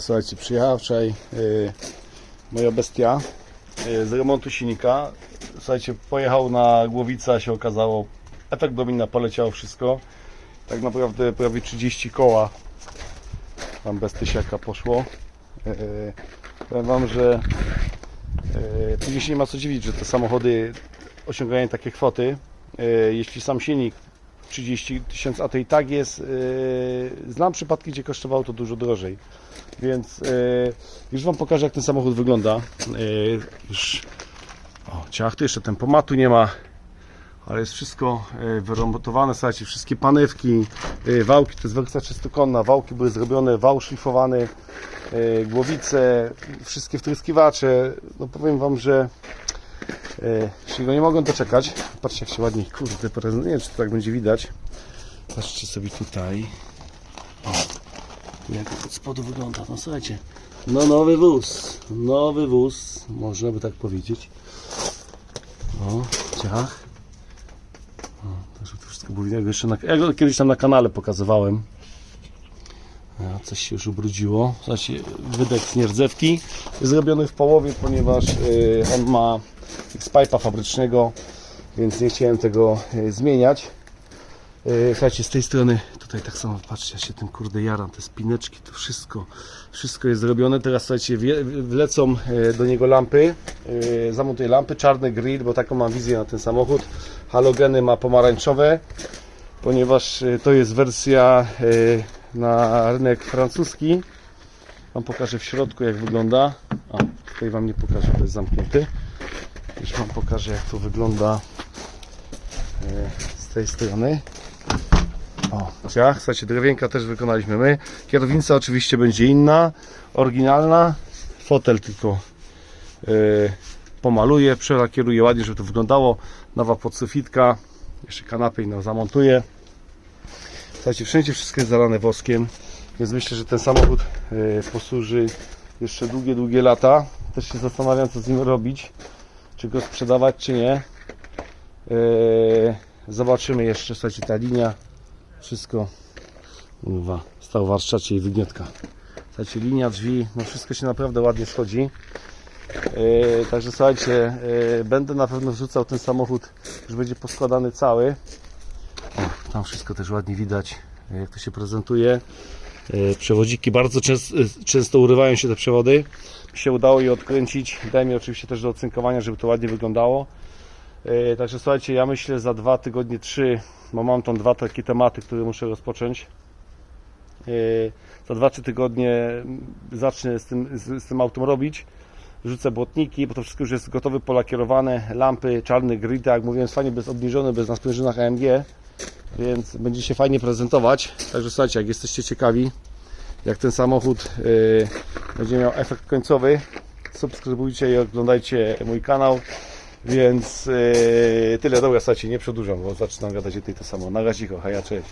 Słuchajcie, przyjechała wczoraj y, moja bestia y, z remontu silnika. Słuchajcie, pojechał na głowicę, się okazało, efekt domina, poleciało wszystko. Tak naprawdę prawie 30 koła tam bez tysiaka poszło. Y, powiem Wam, że y, później się nie ma co dziwić, że te samochody osiągają takie kwoty. Y, jeśli sam silnik 30 tysięcy, a to i tak jest. Yy, znam przypadki, gdzie kosztowało to dużo drożej. Więc yy, już Wam pokażę, jak ten samochód wygląda. Yy, już, o, jeszcze tempomatu nie ma, ale jest wszystko yy, wyremontowane. Słuchajcie, wszystkie panewki, yy, wałki, to jest wersja czystokonna. Wałki były zrobione, wał szlifowany, głowice, wszystkie wtryskiwacze. No powiem Wam, że E, Jeśli go nie mogą doczekać, patrzcie jak się ładnie, kurde, prezentuje, nie wiem czy to tak będzie widać. Patrzcie sobie tutaj. O, jak od spodu wygląda, no słuchajcie. No nowy wóz, nowy wóz, można by tak powiedzieć. O, ciach. O, to wszystko było widać. Jeszcze na, ja go kiedyś tam na kanale pokazywałem. A, coś się już ubrudziło. Słuchajcie, wydech z nierdzewki jest zrobiony w połowie, ponieważ y, on ma X-Pipe'a fabrycznego, więc nie chciałem tego y, zmieniać. Y, Słuchajcie, z tej strony tutaj tak samo, patrzcie, ja się tym kurde jaram, te spineczki, to wszystko, wszystko jest zrobione. Teraz słuchajcie, wlecą do niego lampy, zamontuję lampy, czarny grill, bo taką mam wizję na ten samochód. Halogeny ma pomarańczowe, ponieważ to jest wersja na rynek francuski. Wam pokażę w środku jak wygląda. A, tutaj Wam nie pokażę, to jest zamknięty. Już Wam pokażę jak to wygląda e, z tej strony. O, ciach, słuchajcie, drewienka też wykonaliśmy my. Kierownica oczywiście będzie inna, oryginalna. Fotel tylko e, pomaluję, przelakieruję ładnie, żeby to wyglądało. Nowa podsufitka, jeszcze kanapę inną zamontuję. Słuchajcie, wszędzie wszystko jest zalane woskiem, więc myślę, że ten samochód e, posłuży jeszcze długie, długie lata. Też się zastanawiam, co z nim robić, czy go sprzedawać, czy nie. E, Zobaczymy jeszcze, słuchajcie, ta linia, wszystko Uwa, stał w warsztacie i wygniatka. Słuchajcie, linia drzwi, no wszystko się naprawdę ładnie schodzi. E, Także słuchajcie, będę na pewno wrzucał ten samochód, już będzie poskładany cały. Tam wszystko też ładnie widać, e, jak to się prezentuje. E, Przewodziki bardzo często, często urywają się te przewody. Się udało je odkręcić. Daj mi oczywiście też do ocynkowania, żeby to ładnie wyglądało. E, Także słuchajcie, ja myślę za dwa tygodnie, trzy, bo mam tam dwa takie tematy, które muszę rozpocząć. E, Za dwa, trzy tygodnie mm, zacznę z tym, z, z tym autem robić. Rzucę błotniki, bo to wszystko już jest gotowe, polakierowane. Lampy, czarny tak jak mówiłem, fajnie bez obniżony, bez na sprężynach AMG więc będzie się fajnie prezentować. Także słuchajcie, jak jesteście ciekawi, jak ten samochód yy, będzie miał efekt końcowy, subskrybujcie i oglądajcie mój kanał. Więc yy, tyle, dobra, słuchajcie, nie przedłużam, bo zaczynam gadać o tej to samo. Na razie, hej, cześć.